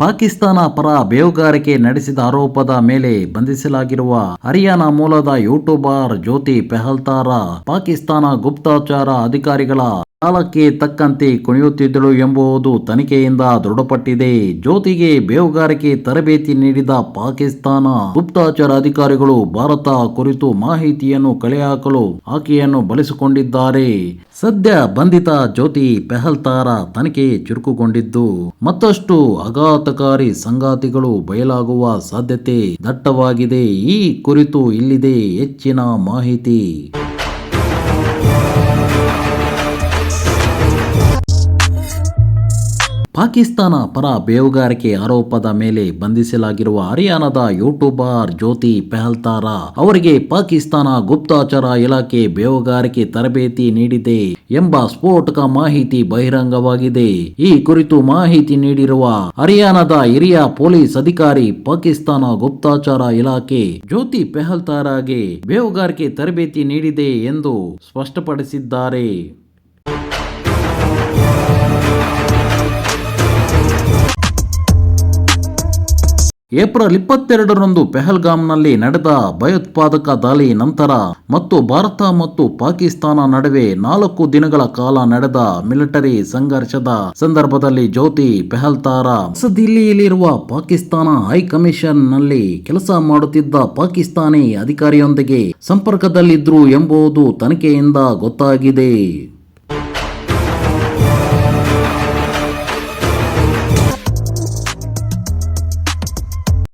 ಪಾಕಿಸ್ತಾನ ಪರ ಬೇಹುಗಾರಿಕೆ ನಡೆಸಿದ ಆರೋಪದ ಮೇಲೆ ಬಂಧಿಸಲಾಗಿರುವ ಹರಿಯಾಣ ಮೂಲದ ಯೂಟ್ಯೂಬರ್ ಜ್ಯೋತಿ ಪೆಹಲ್ತಾರ, ಪಾಕಿಸ್ತಾನ ಗುಪ್ತಚರ ಅಧಿಕಾರಿಗಳ ಕಾಲಕ್ಕೆ ತಕ್ಕಂತೆ ಕುಣಿಯುತ್ತಿದ್ದಳು ಎಂಬುದು ತನಿಖೆಯಿಂದ ದೃಢಪಟ್ಟಿದೆ. ಜ್ಯೋತಿಗೆ ಬೇಹುಗಾರಿಕೆ ತರಬೇತಿ ನೀಡಿದ ಪಾಕಿಸ್ತಾನ ಗುಪ್ತಚರ ಅಧಿಕಾರಿಗಳು ಭಾರತ ಕುರಿತು ಮಾಹಿತಿಯನ್ನು ಕಲೆಹಾಕಲು ಆಕೆಯನ್ನು ಬಳಸಿಕೊಂಡಿದ್ದಾರೆ. ಸದ್ಯ ಬಂಧಿತ ಜ್ಯೋತಿ ಪೆಹಲ್ತಾರ ತನಿಖೆ ಚುರುಕುಗೊಂಡಿದ್ದು, ಮತ್ತಷ್ಟು ಆಘಾತಕಾರಿ ಸಂಗಾತಿಗಳು ಬಯಲಾಗುವ ಸಾಧ್ಯತೆ ದಟ್ಟವಾಗಿದೆ. ಈ ಕುರಿತು ಇಲ್ಲಿದೆ ಹೆಚ್ಚಿನ ಮಾಹಿತಿ. ಪಾಕಿಸ್ತಾನ ಪರ ಬೇಹುಗಾರಿಕೆ ಆರೋಪದ ಮೇಲೆ ಬಂಧಿಸಲಾಗಿರುವ ಹರಿಯಾಣದ ಯೂಟ್ಯೂಬರ್ ಜ್ಯೋತಿ ಪೆಹಲ್ತಾರ ಅವರಿಗೆ ಪಾಕಿಸ್ತಾನ ಗುಪ್ತಚರ ಇಲಾಖೆ ಬೇಹುಗಾರಿಕೆ ತರಬೇತಿ ನೀಡಿದೆ ಎಂಬ ಸ್ಫೋಟಕ ಮಾಹಿತಿ ಬಹಿರಂಗವಾಗಿದೆ. ಈ ಕುರಿತು ಮಾಹಿತಿ ನೀಡಿರುವ ಹರಿಯಾಣದ ಹಿರಿಯ ಪೊಲೀಸ್ ಅಧಿಕಾರಿ ಪಾಕಿಸ್ತಾನ ಗುಪ್ತಚರ ಇಲಾಖೆ ಜ್ಯೋತಿ ಪೆಹಲ್ತಾರಾಗೆ ಬೇಹುಗಾರಿಕೆ ತರಬೇತಿ ನೀಡಿದೆ ಎಂದು ಸ್ಪಷ್ಟಪಡಿಸಿದ್ದಾರೆ. ಏಪ್ರಿಲ್ ಇಪ್ಪತ್ತೆರಡರಂದು ಪೆಹಲ್ಗಾಮ್ನಲ್ಲಿ ನಡೆದ ಭಯೋತ್ಪಾದಕ ದಾಳಿ ನಂತರ ಮತ್ತು ಭಾರತ ಮತ್ತು ಪಾಕಿಸ್ತಾನ ನಡುವೆ ನಾಲ್ಕು ದಿನಗಳ ಕಾಲ ನಡೆದ ಮಿಲಿಟರಿ ಸಂಘರ್ಷದ ಸಂದರ್ಭದಲ್ಲಿ ಜ್ಯೋತಿ ಪೆಹಲ್ತಾರ ಹೊಸ ದಿಲ್ಲಿಯಲ್ಲಿರುವ ಪಾಕಿಸ್ತಾನ ಹೈಕಮಿಷನ್ನಲ್ಲಿ ಕೆಲಸ ಮಾಡುತ್ತಿದ್ದ ಪಾಕಿಸ್ತಾನಿ ಅಧಿಕಾರಿಯೊಂದಿಗೆ ಸಂಪರ್ಕದಲ್ಲಿದ್ದರು ಎಂಬುದು ತನಿಖೆಯಿಂದ ಗೊತ್ತಾಗಿದೆ.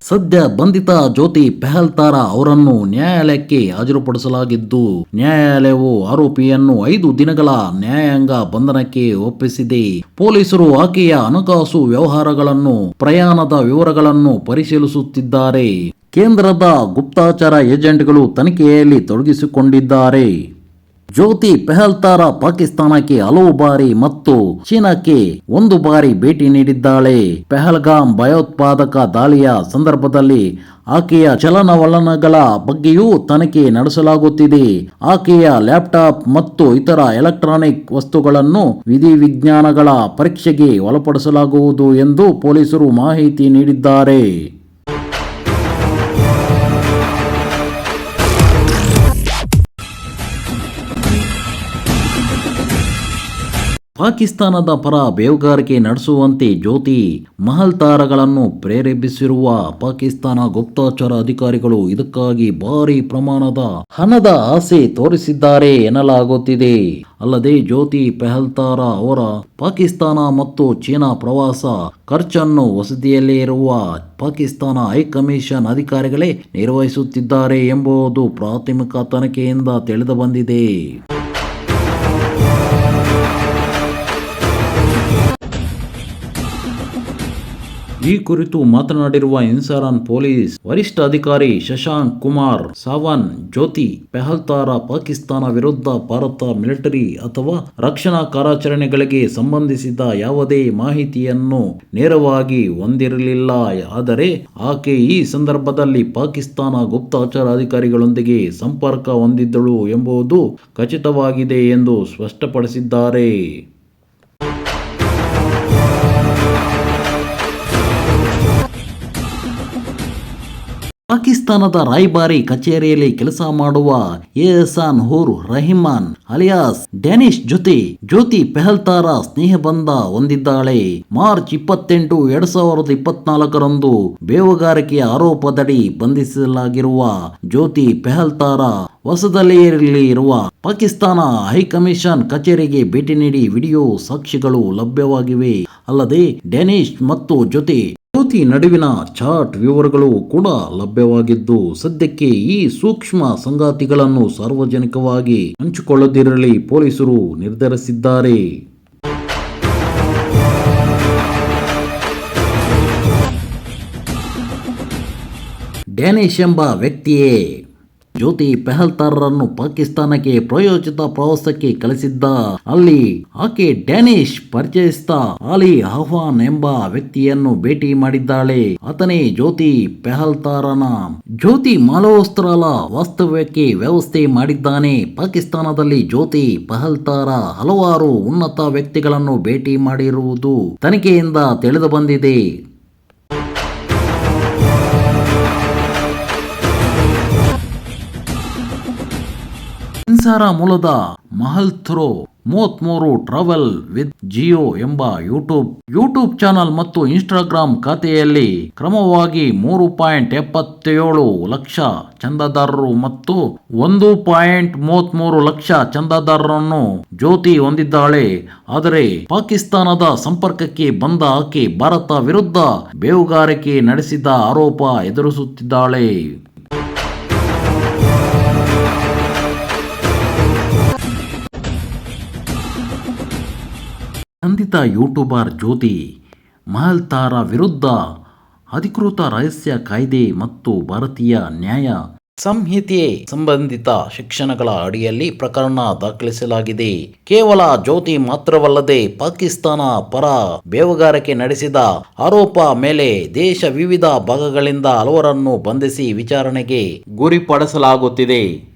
ಸದ್ಯ ಬಂಧಿತ ಜ್ಯೋತಿ ಪೆಹಲ್ತಾರ ಅವರನ್ನು ನ್ಯಾಯಾಲಯಕ್ಕೆ ಹಾಜರುಪಡಿಸಲಾಗಿದ್ದು, ನ್ಯಾಯಾಲಯವು ಆರೋಪಿಯನ್ನು ಐದು ದಿನಗಳ ನ್ಯಾಯಾಂಗ ಬಂಧನಕ್ಕೆ ಒಪ್ಪಿಸಿದೆ. ಪೊಲೀಸರು ಆಕೆಯ ಹಣಕಾಸು ವ್ಯವಹಾರಗಳನ್ನು, ಪ್ರಯಾಣದ ವಿವರಗಳನ್ನು ಪರಿಶೀಲಿಸುತ್ತಿದ್ದಾರೆ. ಕೇಂದ್ರದ ಗುಪ್ತಾಚಾರ ಏಜೆಂಟ್ಗಳು ತನಿಖೆಯಲ್ಲಿ ತೊಡಗಿಸಿಕೊಂಡಿದ್ದಾರೆ. ಜ್ಯೋತಿ ಪೆಹಲ್ತಾರ ಪಾಕಿಸ್ತಾನಕ್ಕೆ ಹಲವು ಬಾರಿ ಮತ್ತು ಚೀನಾಕ್ಕೆ ಒಂದು ಬಾರಿ ಭೇಟಿ ನೀಡಿದ್ದಾಳೆ. ಪೆಹಲ್ಗಾಮ್ ಭಯೋತ್ಪಾದಕ ದಾಳಿಯ ಸಂದರ್ಭದಲ್ಲಿ ಆಕೆಯ ಚಲನವಲನಗಳ ಬಗ್ಗೆಯೂ ತನಿಖೆ ನಡೆಸಲಾಗುತ್ತಿದೆ. ಆಕೆಯ ಲ್ಯಾಪ್ಟಾಪ್ ಮತ್ತು ಇತರ ಎಲೆಕ್ಟ್ರಾನಿಕ್ ವಸ್ತುಗಳನ್ನು ವಿಧಿವಿಜ್ಞಾನಗಳ ಪರೀಕ್ಷೆಗೆ ಒಳಪಡಿಸಲಾಗುವುದು ಎಂದು ಪೊಲೀಸರು ಮಾಹಿತಿ ನೀಡಿದ್ದಾರೆ. ಪಾಕಿಸ್ತಾನದ ಪರ ಬೇಹುಗಾರಿಕೆ ನಡೆಸುವಂತೆ ಜ್ಯೋತಿ ಮಹಲ್ತಾರಗಳನ್ನು ಪ್ರೇರೇಪಿಸಿರುವ ಪಾಕಿಸ್ತಾನ ಗುಪ್ತಚರ ಅಧಿಕಾರಿಗಳು ಇದಕ್ಕಾಗಿ ಭಾರಿ ಪ್ರಮಾಣದ ಹಣದ ಆಸೆ ತೋರಿಸಿದ್ದಾರೆ ಎನ್ನಲಾಗುತ್ತಿದೆ. ಅಲ್ಲದೆ ಜ್ಯೋತಿ ಪೆಹಲ್ತಾರ ಅವರ ಪಾಕಿಸ್ತಾನ ಮತ್ತು ಚೀನಾ ಪ್ರವಾಸ ಖರ್ಚನ್ನು ವಸತಿಯಲ್ಲೇ ಇರುವ ಪಾಕಿಸ್ತಾನ ಹೈಕಮಿಷನ್ ಅಧಿಕಾರಿಗಳೇ ನಿರ್ವಹಿಸುತ್ತಿದ್ದಾರೆ ಎಂಬುದು ಪ್ರಾಥಮಿಕ ತನಿಖೆಯಿಂದ ತಿಳಿದು ಬಂದಿದೆ ಈ ಕುರಿತು ಮಾತನಾಡಿರುವ ಇನ್ಸಾರಾನ್ ಪೊಲೀಸ್ ವರಿಷ್ಠ ಅಧಿಕಾರಿ ಶಶಾಂಕ್ ಕುಮಾರ್, ಸಾವನ್, ಜ್ಯೋತಿ, ಪೆಹಲ್ತಾರ ಪಾಕಿಸ್ತಾನ ವಿರುದ್ಧ ಭಾರತ ಮಿಲಿಟರಿ ಅಥವಾ ರಕ್ಷಣಾ ಕಾರ್ಯಾಚರಣೆಗಳಿಗೆ ಸಂಬಂಧಿಸಿದ ಯಾವುದೇ ಮಾಹಿತಿಯನ್ನು ನೇರವಾಗಿ ಹೊಂದಿರಲಿಲ್ಲ. ಆದರೆ ಆಕೆ ಈ ಸಂದರ್ಭದಲ್ಲಿ ಪಾಕಿಸ್ತಾನ ಗುಪ್ತಚರ ಅಧಿಕಾರಿಗಳೊಂದಿಗೆ ಸಂಪರ್ಕ ಹೊಂದಿದ್ದಳು ಎಂಬುದು ಖಚಿತವಾಗಿದೆ ಎಂದು ಸ್ಪಷ್ಟಪಡಿಸಿದ್ದಾರೆ. ಪಾಕಿಸ್ತಾನದ ರಾಯಭಾರಿ ಕಚೇರಿಯಲ್ಲಿ ಕೆಲಸ ಮಾಡುವ ಎಹಸಾನ್ ಹೂರ್ ರಹಿಮಾನ್ ಅಲಿಯಾಸ್ ಡ್ಯಾನಿಶ್ ಜೊತೆ ಜ್ಯೋತಿ ಪೆಹಲ್ತಾರ ಸ್ನೇಹಬಂಧ ಹೊಂದಿದ್ದಾಳೆ. ಮಾರ್ಚ್ ಇಪ್ಪತ್ತೆಂಟು, ಎರಡ್ ಸಾವಿರದ ಇಪ್ಪತ್ನಾಲ್ಕರಂದು ಬೇವುಗಾರಿಕೆಯ ಆರೋಪದಡಿ ಬಂಧಿಸಲಾಗಿರುವ ಜ್ಯೋತಿ ಪೆಹಲ್ತಾರ ಹೊಸದಲ್ಲಿಯಲ್ಲಿ ಇರುವ ಪಾಕಿಸ್ತಾನ ಹೈಕಮಿಷನ್ ಕಚೇರಿಗೆ ಭೇಟಿ ನೀಡಿ ವಿಡಿಯೋ ಸಾಕ್ಷಿಗಳು ಲಭ್ಯವಾಗಿವೆ. ಅಲ್ಲದೆ ಡ್ಯಾನಿಶ್ ಮತ್ತು ಜೊತೆ ಜ್ಯೋತಿ ನಡುವಿನ ಚಾಟ್ ವಿವರಗಳು ಕೂಡ ಲಭ್ಯವಾಗಿದ್ದು, ಸದ್ಯಕ್ಕೆ ಈ ಸೂಕ್ಷ್ಮ ಸಂಗಾತಿಗಳನ್ನು ಸಾರ್ವಜನಿಕವಾಗಿ ಹಂಚಿಕೊಳ್ಳದಿರಲಿ ಪೊಲೀಸರು ನಿರ್ಧರಿಸಿದ್ದಾರೆ. ಡ್ಯಾನಿಶ್ ಎಂಬ ವ್ಯಕ್ತಿಯೇ ಜ್ಯೋತಿ ಪೆಹಲ್ತಾರರನ್ನು ಪಾಕಿಸ್ತಾನಕ್ಕೆ ಪ್ರಾಯೋಜಿತ ಪ್ರವಾಸಕ್ಕೆ ಕಳಿಸಿದ್ದ. ಅಲ್ಲಿ ಆಕೆ ಡ್ಯಾನಿಶ್ ಪರಿಚಯಿಸಿದ ಅಲಿ ಆಹ್ವಾನ್ ಎಂಬ ವ್ಯಕ್ತಿಯನ್ನು ಭೇಟಿ ಮಾಡಿದ್ದಾಳೆ. ಆತನೇ ಜ್ಯೋತಿ ಪೆಹಲ್ತಾರನ. ಜ್ಯೋತಿ ಮಾಲೋಸ್ತ್ರಾಲ ವಾಸ್ತವ್ಯಕ್ಕೆ ವ್ಯವಸ್ಥೆ ಮಾಡಿದ್ದಾನೆ. ಪಾಕಿಸ್ತಾನದಲ್ಲಿ ಜ್ಯೋತಿ ಪೆಹಲ್ತಾರ ಹಲವಾರು ಉನ್ನತ ವ್ಯಕ್ತಿಗಳನ್ನು ಭೇಟಿ ಮಾಡಿರುವುದು ತನಿಖೆಯಿಂದ ತಿಳಿದು ಬಂದಿದೆ. ಹಿಂಸಾರ ಮೂಲದ ಮಹಲ್ ಥ್ರೋ ಮೂವತ್ಮೂರು ಟ್ರಾವೆಲ್ ವಿತ್ ಜಿಯೋ ಎಂಬ ಯೂಟ್ಯೂಬ್. ಯೂಟ್ಯೂಬ್ ಚಾನಲ್ ಮತ್ತು ಇನ್ಸ್ಟಾಗ್ರಾಂ ಖಾತೆಯಲ್ಲಿ ಕ್ರಮವಾಗಿ ಮೂರು ಪಾಯಿಂಟ್ ಎಪ್ಪತ್ತೇಳು ಲಕ್ಷ ಚಂದಾದಾರರು ಮತ್ತು ಒಂದು ಪಾಯಿಂಟ್ ಮೂವತ್ಮೂರು ಲಕ್ಷ ಚಂದಾದಾರರನ್ನು ಜ್ಯೋತಿ ಹೊಂದಿದ್ದಾಳೆ. ಆದರೆ ಪಾಕಿಸ್ತಾನದ ಸಂಪರ್ಕಕ್ಕೆ ಬಂದ ಆಕೆ ಭಾರತ ವಿರುದ್ಧ ಬೇಹುಗಾರಿಕೆ ನಡೆಸಿದ ಆರೋಪ ಎದುರಿಸುತ್ತಿದ್ದಾಳೆ. ಬಂಧಿತ ಯೂಟ್ಯೂಬರ್ ಜ್ಯೋತಿ ಮಹಲ್ತಾರ ವಿರುದ್ಧ ಅಧಿಕೃತ ರಹಸ್ಯ ಕಾಯ್ದೆ ಮತ್ತು ಭಾರತೀಯ ನ್ಯಾಯ ಸಂಹಿತೆ ಸಂಬಂಧಿತ ಶಿಕ್ಷಣಗಳ ಅಡಿಯಲ್ಲಿ ಪ್ರಕರಣ ದಾಖಲಿಸಲಾಗಿದೆ. ಕೇವಲ ಜ್ಯೋತಿ ಮಾತ್ರವಲ್ಲದೆ ಪಾಕಿಸ್ತಾನ ಪರ ಬೇವುಗಾರಿಕೆ ನಡೆಸಿದ ಆರೋಪ ಮೇಲೆ ದೇಶ ವಿವಿಧ ಭಾಗಗಳಿಂದ ಹಲವರನ್ನು ಬಂಧಿಸಿ ವಿಚಾರಣೆಗೆ ಗುರಿಪಡಿಸಲಾಗುತ್ತಿದೆ.